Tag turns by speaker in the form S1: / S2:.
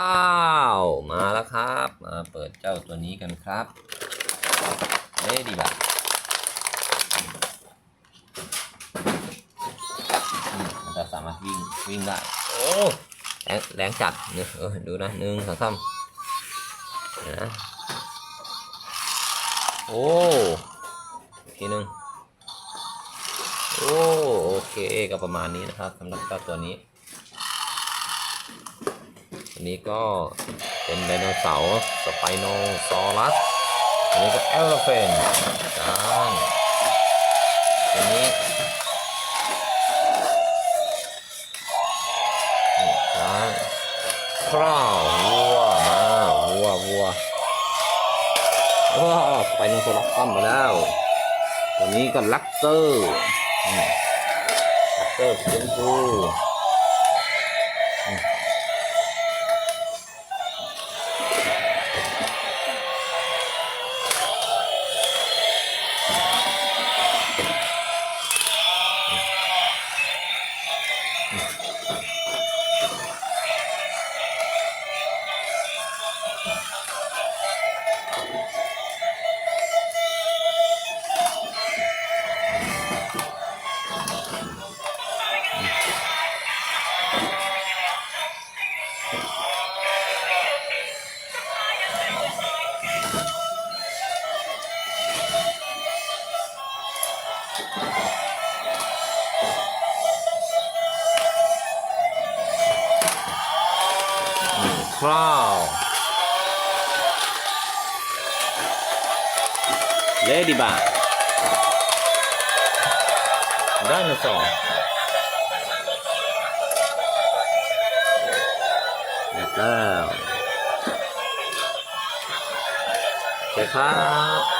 S1: อ้าวมาแล้วครับ มาเปิดเจ้าตัวนี้กันครับเล่ดีแบบมันจะสามารถวิ่งวิ่งได้โอ้แรงแรงจัดเนี่ยเออดูนะหนึ่งสองสามนะโอ้ทีหนึ่งโอ้โอเคก็ประมาณนี้นะครับสำหรับเจ้าตัวนี้ อันนี้ก็เป็นไดโนเสาร์สไปโนซอรัส อันนี้ก็เอลเฟนจ้างอันนี้นี่จ้างคราววัวมาวัววัวว้าวสไปโนซอรัสตั้มมาแล้วตัวนี้ก็ลักเตอร์ลักเตอร์สีชมพู คราวเลดี้บาร์ไดโนเสาร์เสร็จแล้วโอเคครับ